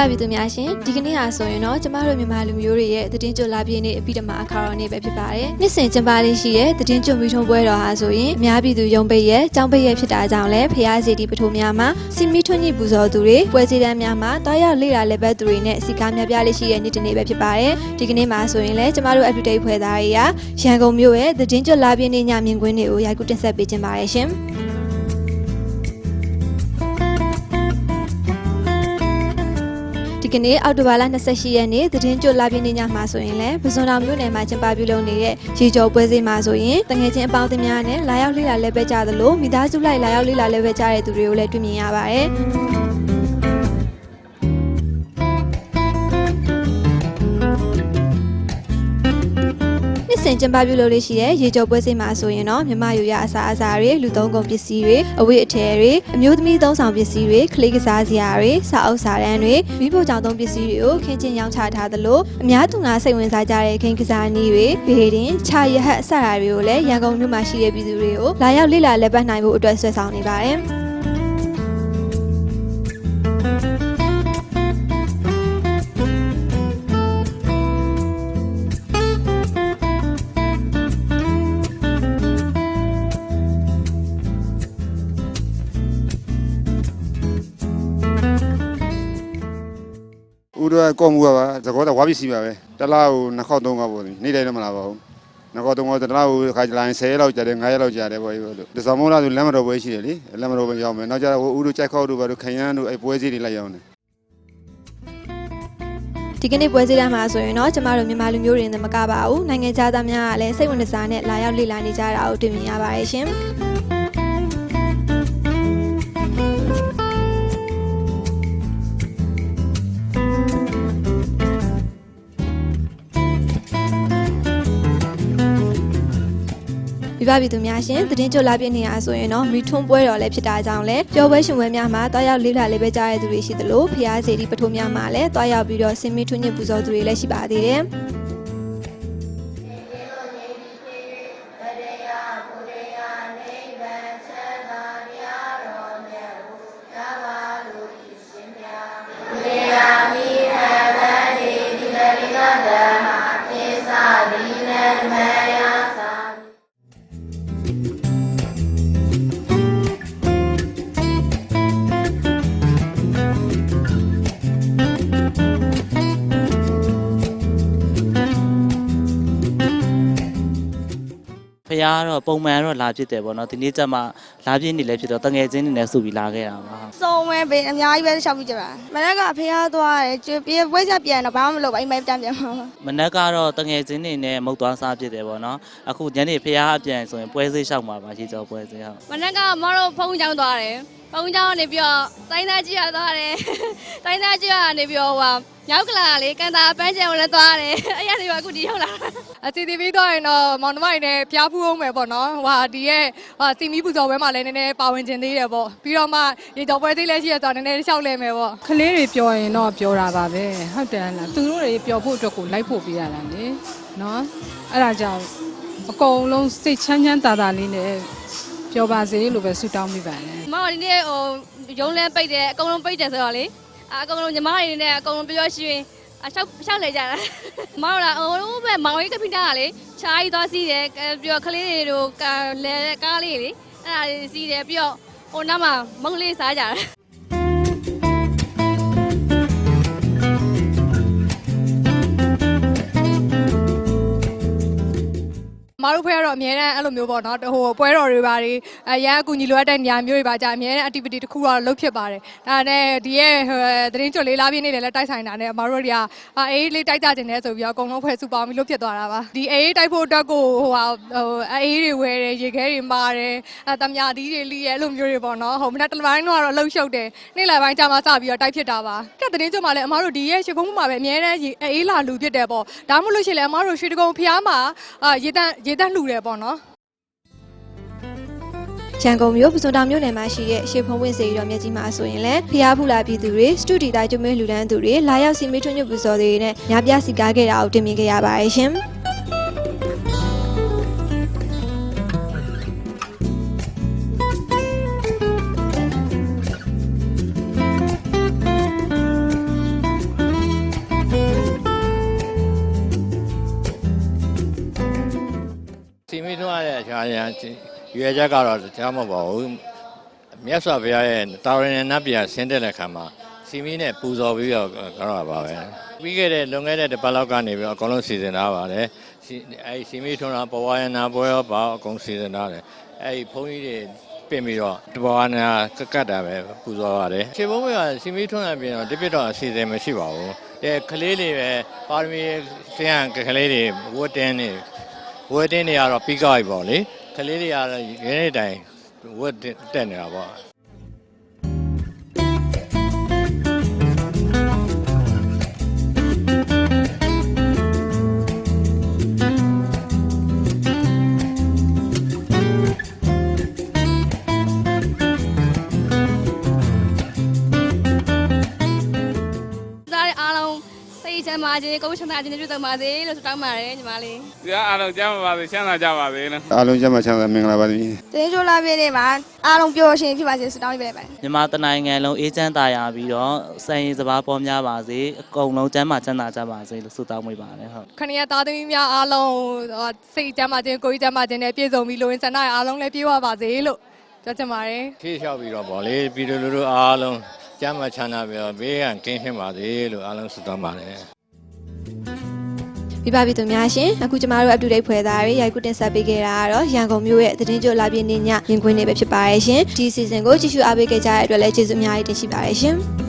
ပြပပြည်သူများရှင်ဒီကနေ့ဟာဆိုရင်တော့ကျမတို့မြန်မာလူမျိုးတွေရဲ့သတင်းကြွလာပြည့်နေ့အပိဓမ္မာအခါတော်နေ့ပဲဖြစ်ပါတယ်။နှစ်စဉ်ကျင်းပလေးရှိတဲ့သတင်းကြွမီထုံပွဲတော်ဟာဆိုရင်အများပြည်သူယုံပိတ်ရဲ့ကြောင်းပိတ်ရဲ့ဖြစ်တာကြောင့်လည်းဖျားစီတီပထိုးများမှာစီမီထွန်းညစ်ပူဇော်သူတွေပွဲစည်းတန်းများမှာတောက်ရောက်လေ့လာလက်ပတ်သူတွေနဲ့စီကားများပြလေးရှိတဲ့နေ့တစ်နေ့ပဲဖြစ်ပါတယ်။ဒီကနေ့မှာဆိုရင်လည်းကျမတို့ update ဖွဲ့သားတွေကရန်ကုန်မြို့ရဲ့သတင်းကြွလာပြည့်နေ့ညမြင်ကွင်းတွေကိုရိုက်ကူးတင်ဆက်ပေးခြင်းပါတယ်ရှင်။ ကနေ့အောက်တိုဘာလ28ရက်နေ့သတင်းကြွလာပြည့်နေ့ညမှာဆိုရင်လည်းပဇွန်တော်မြို့နယ်မှာကျင်းပပြုလုပ်နေတဲ့ရေကျော်ပွဲစည်းမှာဆိုရင်တငယ်ချင်းအပေါင်းအသင်းများနဲ့လာရောက်လေ့လာလဲပဲကြသလိုမိသားစုလိုက်လာရောက်လေ့လာလဲပဲကြတဲ့သူတွေကိုလည်းတွေ့မြင်ရပါတယ်။ စ်စဉ်ကျင်းပပြုလုပ်လေးရှိတဲ့ရေကျော်ပွဲစည်းမှာဆိုရင်တော့မြမယူရအစာအစာတွေလူသုံးကုန်ပစ္စည်းတွေအဝတ်အထည်တွေအမျိုးသမီးသုံးဆောင်ပစ္စည်းတွေကလေးကစားစရာတွေစာအုပ်စာတမ်းတွေမိဖို့ကြောင့်သုံးပစ္စည်းတွေကိုခင်းကျင်းရောင်းချထားသလိုအများသူငါစိတ်ဝင်စားကြတဲ့ခင်းကစားနည်းတွေဘေးတင်ခြာရဟတ်အစရာတွေကိုလည်းရန်ကုန်မြို့မှာရှိတဲ့ပြည်သူတွေကိုလာရောက်လေ့လာလက်ပတ်နိုင်ဖို့အတွက်ဆွဲဆောင်နေပါတယ်။ တော့ကော့မှုကပါသကောတော့ဝါပစ္စည်းပါပဲတစ်လားကိုနှစ်ခေါက်သုံးခေါက်ပေါ့နေ့တိုင်းတော့မလာပါဘူးနှစ်ခေါက်သုံးခေါက်တစ်လားကိုခါကြလိုင်း10ရက်လောက်ကြာတယ်9ရက်လောက်ကြာတယ်ပေါ့လို့ဒီဆောင်မလားဆိုလက်မတော်ပွဲရှိတယ်လေလက်မတော်ပွဲရောက်မယ်နောက်ကြတော့ဦးတို့ကြိုက်ခေါက်တို့ဘာတို့ခရမ်းတို့အဲပွဲစည်းတွေလိုက်ရောက်နေဒီကနေ့ပွဲစည်းတန်းမှာဆိုရင်တော့ကျမတို့မြန်မာလူမျိုးတွေနဲ့မကပါဘူးနိုင်ငံခြားသားများကလည်းစိတ်ဝင်စားနဲ့လာရောက်လေ့လာနေကြတာကိုတွေ့မြင်ရပါတယ်ရှင်။ ပြပပြည်သူများရှင်သတင်းကြွလာပြည့်နေရဆိုရင်တော့မိထွန်းပွဲတော်လည်းဖြစ်တာကြောင့်လည်းပျော်ပွဲရှင်ပွဲများမှာတွားရောက်လေးလာလေးပဲကြားရတဲ့သူတွေရှိသလိုဖျားစီတီပထိုးများမှာလည်းတွားရောက်ပြီးတော့ဆင်မီထွန်းညစ်ပူဇော်သူတွေလည်းရှိပါသေးတယ်။ ဖះကတော့ပုံမှန်တော့လာဖြစ်တယ်ပေါ့နော်ဒီနေ့ကျမှလာပြည့်နေလဲဖြစ်တော့တငယ်ချင်းနေနဲ့စုပြီးလာခဲ့တာပါဟုတ်စုံပဲဘေးအများကြီးပဲရှောက်ပြီးကြတာမနက်ကဖေးရသွားတယ်ကျွေးပြေးပွဲချက်ပြန်တော့ဘာမှမလုပ်ပါအိမ်မက်တန်းပြန်မှာပါမနက်ကတော့တငယ်ချင်းနေနဲ့မုတ်သွားစားဖြစ်တယ်ပေါ့နော်အခုညနေဖះအပြန်ဆိုရင်ပွဲစေးလျှောက်မှာပါရှိကြောပွဲစေးဟုတ်မနက်ကမတို့ဖုန်းကြောင်းသွားတယ် ဖုန်းကြောင်းကနေပြီးတော့တိုင်းသားကြီးရသွားတယ်တိုင်းသားကြီးကနေပြီးတော့ဟိုမြောက်ကလာလေးကန်တာပန်းချံကိုလည်းသွားတယ်အဲ့ရနေတော့အခုဒီရောက်လာအစီအစီပြီးတော့ရင်တော့မောင်နှမတွေနဲ့ဖျားဖူးအောင်မယ်ပေါ့နော်ဟိုဟာဒီရဲ့ဟာစီမီပူဇော်ပွဲမှာလည်းနည်းနည်းပါဝင်ခြင်းသေးတယ်ပေါ့ပြီးတော့မှရေကြော်ပွဲသေးလည်းရှိရဆိုတော့နည်းနည်းရှောက်လဲမယ်ပေါ့ကလေးတွေပြောရင်တော့ပြောတာပါပဲဟုတ်တယ်လားသူတို့တွေပြောဖို့အတွက်ကိုလိုက်ဖို့ပြရတာလေနော်အဲ့ဒါကြောင့်အကုန်လုံးစိတ်ချမ်းချမ်းသာသာလေးနဲ့ပြောပါစေလို့ပဲဆုတောင်းမိပါတယ် မမဒီနေ့ဟိုရုံးလဲပိတ်တယ်အကုန်လုံးပိတ်တယ်ဆိုတော့လေအကုန်လုံးညီမတွေနဲ့အကုန်လုံးပြောရွှင်အလျှောက်လျှောက်လေကြတာမောင်လာဟိုဘက်မောင်ကြီးကဖိတာကလေခြားကြီးသွားစီးတယ်ပြီးတော့ကလေးတွေတို့လဲကားလေးလေအဲ့ဒါလေးစီးတယ်ပြီးတော့ဟိုနောက်မှာမုံလေးစားကြတ မတို့ဖွဲ့ကတော့အများနဲ့အဲ့လိုမျိုးပေါ့နော်ဟိုပွဲတော်တွေပါတွေအရန်အကူညီလိုအပ်တဲ့နေရာမျိုးတွေပါကြာအများနဲ့ activity တစ်ခုကတော့လုပ်ဖြစ်ပါတယ်ဒါနဲ့ဒီရဲ့ဟိုသတင်းကြွလေးလာပြင်းနေတယ်လည်းတိုက်ဆိုင်တာနဲ့မတို့တွေကအေးလေးတိုက်ကြခြင်းနဲ့ဆိုပြီးတော့အကုန်လုံးဖွဲ့စုပေါင်းပြီးလုပ်ဖြစ်သွားတာပါဒီအေးတိုက်ဖို့အတွက်ကိုဟိုဟာဟိုအေးတွေဝဲတယ်ရေခဲတွေမာတယ်အတမယာသီးတွေလီရဲအဲ့လိုမျိုးတွေပေါ့နော်ဟိုမနေ့တလပိုင်းတော့လှုပ်ရှုပ်တယ်နေ့လယ်ပိုင်းကြာမှစပြီးတော့တိုက်ဖြစ်တာပါကဲသတင်းကြွမှာလည်းအမတို့ဒီရဲ့ရှကုန်းမှာပဲအများနဲ့အေးလာလူဖြစ်တယ်ပေါ့ဒါမှမဟုတ်လို့ရှိရင်လည်းအမတို့ရွှေတကုံဖျားမှာအာရေတန့်ရေတန့်လှူတယ်ပေါ့နော်ရန်ကုန်မြို့ပစုံတောင်မြို့နယ်မှာရှိတဲ့ရှေဖုံးဝင်းစေရီတော်မြတ်ကြီးမှာဆိုရင်လည်းဖျားဖူလာပြည်သူတွေစတူဒီတိုင်ကျွမေးလူဒန်းသူတွေလာရောက်စီမီထွန်းညွတ်ပူဇော်တွေနဲ့ညပြစီကားခဲ့တာကိုတင်မြင်ခဲ့ရပါတယ်ရှင်။ ရွယ်ချက်ကတော့ကြားမဟုတ်ပါဘူးမြတ်စွာဘုရားရဲ့တာဝရဏနတ်ပြည်ဆင်းတဲ့လက်ခံမှာစီမီနဲ့ပူဇော်ပြီးတော့ကြောက်ရပါပဲပြီးခဲ့တဲ့လွန်ခဲ့တဲ့တစ်ပတ်လောက်ကနေပြီးတော့အကုန်လုံးစီစဉ်ထားပါတယ်စီအဲဒီစီမီထွန်းတာဘဝရဏပွဲရောပါအကုန်စီစဉ်ထားတယ်အဲဒီဘုန်းကြီးတွေပြင်ပြီးတော့တဘောနာကကတ်တာပဲပူဇော်ရတယ်ခြေဘုံကစီမီထွန်းတာပြင်တော့ဒီပြတော့အစီအစဉ်မရှိပါဘူးတဲ့ကလေးတွေပဲပါရမီဆရာကလေးတွေဝတ်တင်းနေ ဝတ်တင်းတွေကတော့ပြီးကောက်ပြီပေါ့လေကလေးတွေကတော့ရင်းနေတိုင်းဝတ်တက်နေတာပေါ့ ချမ်းသာခြင်းကိုယ်ချမ်းသာခြင်းနဲ့ပြုလုပ်ပါစေလို့ဆုတောင်းပါတယ်ညီမလေး။ဒီအားလုံးကြားမှာပါစေချမ်းသာကြပါစေနော်အားလုံးကျမ်းမာချမ်းသာမင်္ဂလာပါသမီးတရင်ကျိုးလာပြည့်နေ့မှာအားလုံးပျော်ရွှင်ဖြစ်ပါစေဆုတောင်းပေးလိုက်ပါတယ်မြန်မာတနိုင်ငံလုံးအေးချမ်းသာယာပြီးတော့စံရင်စပါးပေါ်များပါစေအကုန်လုံးကျမ်းမာချမ်းသာကြပါစေလို့ဆုတောင်းမိပါတယ်ဟုတ်ခဏရသားသမီးများအားလုံးဟိုစိတ်ကြမ်းပါခြင်းကိုယ်ကြီးကြမ်းပါခြင်းနဲ့ပြည့်စုံပြီးလိုရင်းဆန္ဒအားလုံးလည်းပြည့်ဝပါစေလို့ပြောချင်ပါတယ်ခေလျှောက်ပြီးတော့ဗောလေပြည်သူလူထုအားလုံးကျမ်းမာချမ်းသာပြီးတော့ဘေးကကင်းရှင်းပါစေလို့အားလုံးဆုတောင်းပါတယ် ပြပပြည်သူများရှင်အခုကျမတို့ up to date ဖွဲ့သားတွေရိုက်ကူးတင်ဆက်ပေးခဲ့တာကတော့ရန်ကုန်မြို့ရဲ့သတင်းကြိုလာပြည့်နေ့ညမြင်ကွင်းနေပဲဖြစ်ပါရဲ့ရှင်ဒီ season ကိုကြည့်ရှုအားပေးခဲ့ကြတဲ့အတွက်လည်းကျေးဇူးအများကြီးတင်ရှိပါတယ်ရှင်